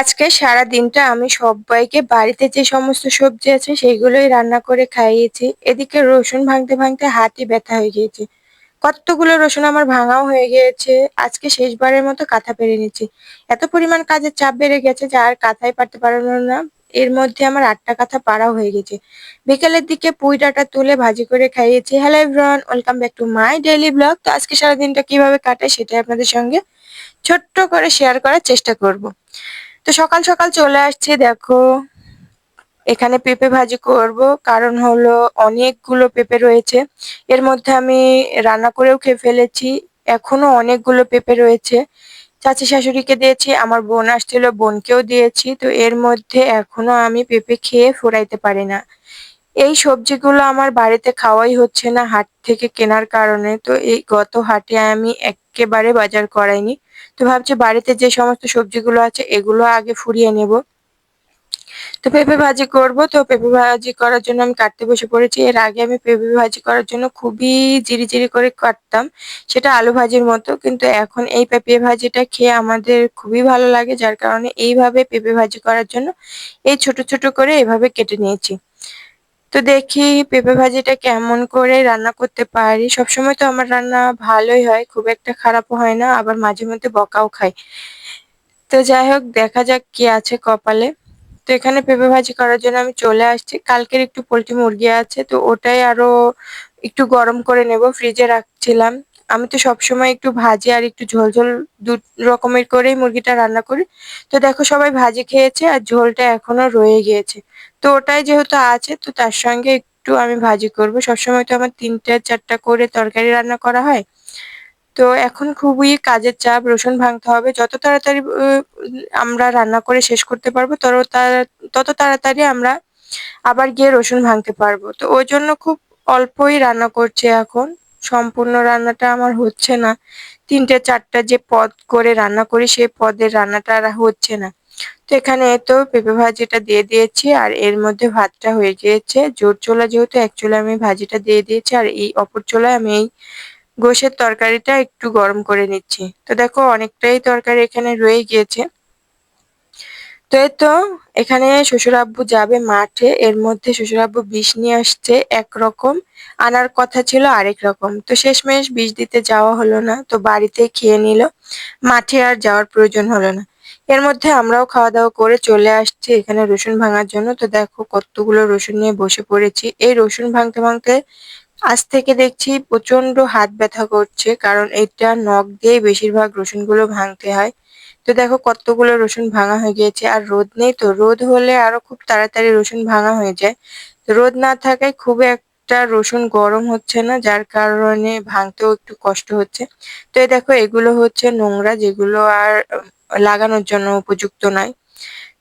আজকে সারা দিনটা আমি সবাইকে বাড়িতে যে সমস্ত সবজি আছে সেগুলোই রান্না করে খাইয়েছি। এদিকে রসুন ভাঙতে ভাঙতে হাতই ব্যথা হয়ে গিয়েছে। কতগুলো রসুন আমার ভাঙাও হয়ে গিয়েছে। আজকে শেষবারের মতো কাঁথা পেরে নিচ্ছি। এত পরিমাণ কাজের চাপ বেড়ে গেছে যে আর কাঁথাই পারতে পারলাম না। এর মধ্যে আমার আটটা কাঁথা পাড়াও হয়ে গেছে। বিকেলের দিকে পুঁই ডাঁটা তুলে ভাজি করে খাইয়েছি। Hello everyone, welcome back to my daily blog. তো আজকে সারাদিনটা কীভাবে কাটে সেটাই আপনাদের সঙ্গে ছোট্ট করে শেয়ার করার চেষ্টা করব। তো সকাল সকাল চলে আসছে, দেখো। এখানে পেঁপে ভাজি করব, কারণ হলো অনেকগুলো পেঁপে রয়েছে। এর মধ্যে আমি রান্না করেও খেয়ে ফেলেছি, এখনও অনেকগুলো পেঁপে রয়েছে। চাচি শাশুড়িকে দিয়েছি, আমার বোন আসছিল, বোনকেও দিয়েছি, তো এর মধ্যে এখনও আমি পেঁপে খেয়ে ফোরাইতে পারি না। এই সবজিগুলো আমার বাড়িতে খাওয়াই হচ্ছে না হাট থেকে কেনার কারণে। তো এই গত হাটে আমি একেবারে বাজার করাইনি। তো ভাবছি বাড়িতে যে সমস্ত সবজিগুলো আছে এগুলো আগে ফুরিয়ে নেব। তো পেঁপে ভাজি করব। তো পেঁপে ভাজি করার জন্য আমি কাটতে বসে পড়েছি। এর আগে আমি পেঁপে ভাজি করার জন্য খুবই জিরি জিরি করে কাটতাম। সেটা আলু ভাজির মতো। কিন্তু এখন এই পেঁপে ভাজিটা খেয়ে আমাদের খুবই ভালো লাগে। যার কারণে এইভাবে পেঁপে ভাজি করার জন্য এই ছোট ছোট করে এভাবে কেটে নিয়েছি। তো দেখি পেঁপে ভাজিটা কেমন করে রান্না করতে পারি। সবসময় তো আমার রান্না ভালোই হয়, খুব একটা খারাপও হয় না, আবার মাঝে মধ্যে বকাও খাই। তো যাই হোক, দেখা যাক কি আছে কপালে। তো এখানে পেঁপে ভাজি করার জন্য আমি চলে আসছি। কালকের একটু পোলট্রি মুরগি আছে, তো ওটাই আরও একটু গরম করে নেব, ফ্রিজে রাখছিলাম। আমি তো সবসময় একটু ভাজি আর একটু ঝোল ঝোল দু রকমের করেই মুরগিটা রান্না করি। তো দেখো সবাই ভাজি খেয়েছে আর ঝোলটা এখনও রয়ে গিয়েছে। তো ওটাই যেহেতু আছে, তো তার সঙ্গে একটু আমি ভাজি করব। সবসময় তো আমার তিনটা চারটা করে তরকারি রান্না করা হয়। তো এখন খুবই কাজের চাপ, রসুন ভাঙতে হবে। যত তাড়াতাড়ি আমরা রান্না করে শেষ করতে পারব তত তত তাড়াতাড়ি আমরা আবার গিয়ে রসুন ভাঙতে পারব। তো ওই জন্য খুব অল্পই রান্না করছে এখন। সম্পূর্ণ রান্নাটা আমার হচ্ছে না। তিনটে, চারটা যে পদ করে রান্না করি, সেই পদের রান্নাটা আর হচ্ছে না। তো এখানে তো পেঁপে ভাজিটা দিয়ে দিয়েছি আর এর মধ্যে ভাতটা হয়ে গিয়েছে। জোর চোলা যেহেতু এক চুলা আমি ভাজিটা দিয়ে দিয়েছি আর এই অপর চোলায় আমি এই গোশের তরকারিটা একটু গরম করে নিচ্ছি। তো দেখো অনেকটাই তরকারি এখানে রয়ে গিয়েছে। তো এই তো, এখানে শ্বশুর আব্বু যাবে মাঠে, এর মধ্যে শ্বশুর আব্বু বিষ নিয়ে আসছে একরকম। আনার কথা ছিল আরেক রকম। তো শেষমেশ বিষ দিতে যাওয়া হলো না, তো বাড়িতে খেয়ে নিল। মাঠে আর যাওয়ার প্রয়োজন হলো না। এর মধ্যে আমরাও খাওয়া দাওয়া করে চলে আসছি, এখানে রসুন ভাঙার জন্য। তো দেখো কতগুলো রসুন নিয়ে বসে পড়েছি। এই রসুন ভাঙতে ভাঙতে আজ থেকে দেখছি প্রচণ্ড হাত ব্যথা করছে, কারণ এটা নখ দিয়েই বেশিরভাগ রসুনগুলো ভাঙতে হয়। তো দেখো কতগুলো রসুন ভাঙা হয়ে গিয়েছে আর রোদ নেই তো। রোদ হলে আরও খুব তাড়াতাড়ি রসুন ভাঙা হয়ে যায়। রোদ না থাকায় খুব একটা রসুন গরম হচ্ছে না, যার কারণে ভাঙতেও একটু কষ্ট হচ্ছে। তো এই দেখো এগুলো হচ্ছে নোংরা, যেগুলো আর লাগানোর জন্য উপযুক্ত নয়।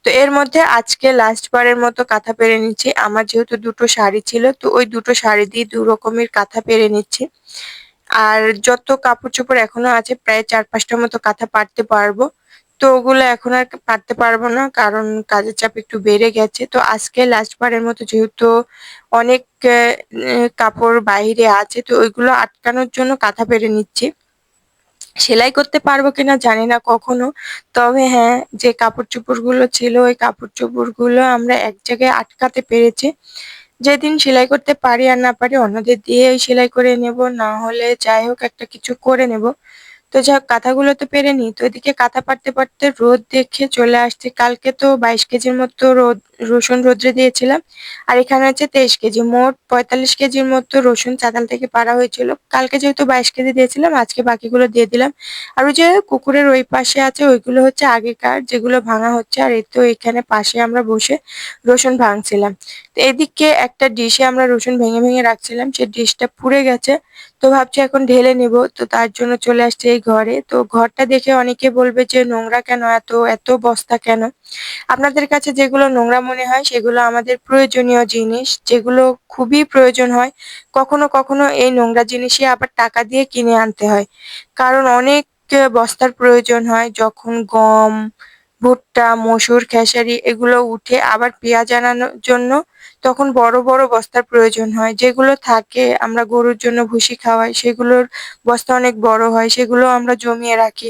তো এর মধ্যে আজকে লাস্ট বারের মতো কাঁথা পেরে নিচ্ছি। আমার যেহেতু দুটো শাড়ি ছিল, তো ওই দুটো শাড়ি দিয়ে দু রকমের কাঁথা পেরে নিচ্ছি। আর যত কাপড় চোপড় এখনও আছে, প্রায় চার পাঁচটার মতো কাঁথা পারতে পারব। তো ওগুলো এখন আর পারতে পারব না, কারণ কাজের চাপ একটু বেড়ে গেছে। তো আজকে লাস্ট বারের মতো যেহেতু অনেক কাপড় বাইরে আছে, তো ওইগুলো আটকানোর জন্য কাঁথা পেরে নিচ্ছি। সেলাই করতে পারব কিনা জানি না কখনো, তবে হ্যাঁ যে কাপড় চোপড়গুলো ছিল, ওই কাপড় চোপড়গুলো আমরা এক জায়গায় আটকাতে পেরেছি। যেদিন সেলাই করতে পারি আর না পারি, অন্যদের দিয়ে সেলাই করে নেব, না হলে যাই হোক একটা কিছু করে নেব। তো হোক, কাঁথাগুলো তো পেরে নি, তো এদিকে কাঁথা পারতে পারতে রোদ দেখে চলে আসছে। কালকে তো বাইশ কেজির মতো রোদ, রসুন রোদ্রে দিয়েছিলাম। আর এখানে হচ্ছে তেইশ কেজি, মোট পঁয়তাল্লিশ কেজির মতো রসুন চাতাল থেকে পাড়া হয়েছিল। কালকে যেহেতু বাইশ কেজি দিয়েছিলাম, আজকে বাকিগুলো দিয়ে দিলাম। আর ওই যে কুকুরের ওই পাশে আছে, ওইগুলো হচ্ছে আগেকার যেগুলো ভাঙা হচ্ছে, আর এই তো এখানে পাশে আমরা বসে রসুন ভাঙছিলাম। তো এদিকে একটা ডিশে আমরা রসুন ভেঙে ভেঙে রাখছিলাম সেই ডিশটা পুড়ে গেছে। তো ভাবছি এখন ঢেলে নিব। তো তার জন্য চলে আসছে এই ঘরে। তো ঘরটা দেখে অনেকে বলবে যে, নোংরা কেন? এত এত বস্তা কেন? আপনাদের কাছে যেগুলো নোংরা মনে হয়, সেগুলো আমাদের প্রয়োজনীয় জিনিস। যেগুলো খুবই প্রয়োজন হয়। কখনো কখনো এই নোংরা জিনিসই আবার টাকা দিয়ে কিনে আনতে হয়। কারণ অনেক বস্তার প্রয়োজন হয়, যখন গম ভুট্টা, মসুর, খেসারি এগুলো উঠে আবার পেঁয়াজ আনানোর জন্য তখন বড় বড় বস্তার প্রয়োজন হয়। যেগুলো থাকে, আমরা গরুর জন্য ভুসি খাওয়াই, সেগুলোর বস্তা অনেক বড় হয়, সেগুলো আমরা জমিয়ে রাখি।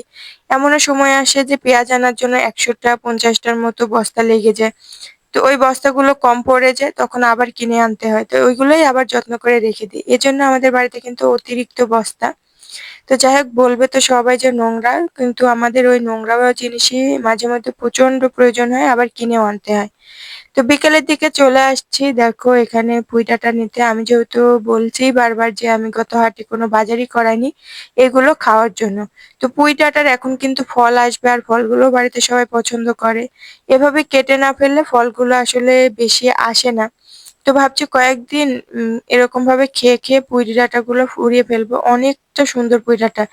এমনও সময় আসে যে পেঁয়াজ আনার জন্য একশোটা, পঞ্চাশটার মতো বস্তা লেগে যায়। তো ওই বস্তাগুলো কম পড়ে যায়, তখন আবার কিনে আনতে হয়। তো ওইগুলোই আবার যত্ন করে রেখে দিই। এজন্য আমাদের বাড়িতে কিন্তু অতিরিক্ত বস্তা তো যাই হোক বলবে তো সবাই যে নোংরা, কিন্তু আমাদের ওই নোংরা জিনিসই মাঝে মধ্যে প্রচণ্ড প্রয়োজন হয়, আবার কিনেও আনতে হয়। তো বিকেলের দিকে চলে আসছি। দেখো, এখানে পুঁইডাঁটা নিতে। আমি যেহেতু বলছি বারবার যে আমি গত হাটে কোনো বাজারই করাইনি এগুলো খাওয়ার জন্য। তো পুঁইডাঁটার এখন কিন্তু ফল আসবে আর ফলগুলো বাড়িতে সবাই পছন্দ করে। এভাবে কেটে না ফেললে ফলগুলো আসলে বেশি আসে না। তো ভাবছি কয়েকদিন এরকম ভাবে খেয়ে খেয়ে পুঁই ডাঁটাগুলো ফুরিয়ে ফেলব। অনেকটা সুন্দর পুঁই ডাঁটা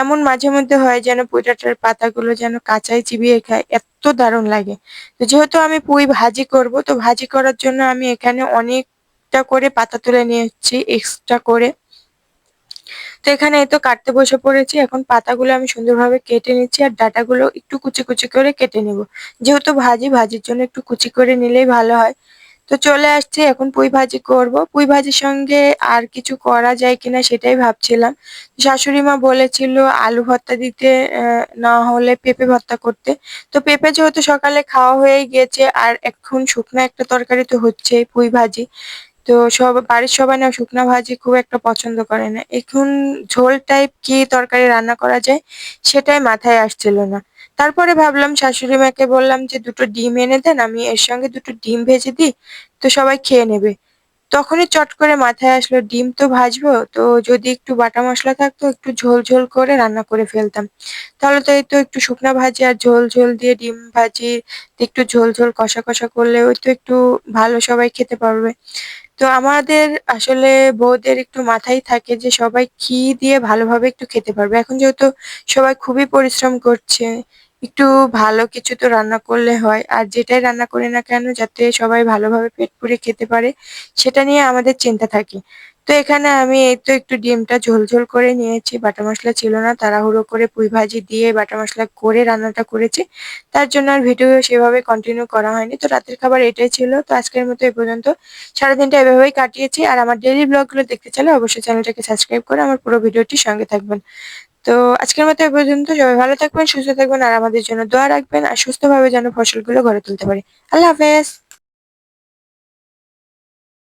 এমন মাঝে মধ্যে হয় যেন পুঁই ডাঁটার পাতাগুলো যেন কাঁচাই চিবিয়ে খায়। এত দারুণ লাগে। তো যেহেতু আমি পুঁই ভাজি করব, তো ভাজি করার জন্য আমি এখানে অনেকটা করে পাতা তুলে নিয়ে এসেছি এক্সট্রা করে। তো এখানে এই তো কাটতে বসে পড়েছি। এখন পাতাগুলো আমি সুন্দরভাবে কেটে নিচ্ছি আর ডাটাগুলো একটু কুচি কুচি করে কেটে নেব। যেহেতু ভাজি, ভাজির জন্য একটু কুচি করে নিলেই ভালো হয়। তো চলে আসছে, এখন পুঁই ভাজি করব। পুঁই ভাজির সঙ্গে আর কিছু করা যায় কিনা সেটাই ভাবছিলাম। শাশুড়ি মা বলেছিল আলু ভর্তা দিতে না হলে পেঁপে ভর্তা করতে। তো পেঁপে যেহেতু সকালে খাওয়া হয়ে গিয়েছে আর এখন শুকনো একটা তরকারি তো হচ্ছেই পুঁই ভাজি। তো সব, বাড়ির সবাই না শুকনা ভাজি খুব একটা পছন্দ করে না। এখন ঝোল টাইপ কি তরকারি রান্না করা যায় সেটাই মাথায় আসছিল না। তারপরে ভাবলাম শাশুড়ি মাকে বললাম যে, দুটো ডিম এনে দেন, আমি এর সঙ্গে দুটো ডিম ভেজে দিই, তো সবাই খেয়ে নেবে। তখনই চট করে মাথায় আসলো, ডিম তো ভাজবো, তো যদি একটু বাটা মশলা থাকতো, একটু ঝোল ঝোল করে রান্না করে ফেলতাম। তাহলে তো এই তো একটু শুকনো ভাজি আর ঝোল ঝোল দিয়ে ডিম ভাজি, একটু ঝোল ঝোল কষা কষা করলে ওই তো একটু ভালো সবাই খেতে পারবে। তো আমাদের আসলে বউদের একটু মাথায় থাকে যে, সবাই কি দিয়ে ভালোভাবে একটু খেতে পারবে। এখন যেহেতু সবাই খুবই পরিশ্রম করছে একটু ভালো কিছু তো রান্না করলে হয়। আর যেটাই রান্না করি না কেন, যাতে সবাই ভালোভাবে পেট পুড়ে খেতে পারে, সেটা নিয়ে আমাদের চিন্তা থাকে। তো এখানে আমি এই তো একটু ডিমটা ঝোল ঝোল করে নিয়েছি, বাটা মশলা ছিল না, তাড়াহুড়ো করে পুঁই ভাজি দিয়ে বাটা মশলা করে রান্নাটা করেছি। তার জন্য আর ভিডিও সেভাবে কন্টিনিউ করা হয়নি। তো রাতের খাবার এটাই ছিল। তো আজকের মতো এই পর্যন্ত। সারাদিনটা এভাবেই কাটিয়েছি। আর আমার ডেইলি ব্লগগুলো দেখতে চাইলে অবশ্যই চ্যানেলটাকে সাবস্ক্রাইব করে আমার পুরো ভিডিওটির সঙ্গে থাকবেন। তো আজকের মতো এ পর্যন্ত। সবাই ভালো থাকবেন, সুস্থ থাকবেন, আর আমাদের জন্য দোয়া রাখবেন, আর সুস্থভাবে যেন ফসলগুলো গড়ে তুলতে পারি। আল্লাহ হাফেজ।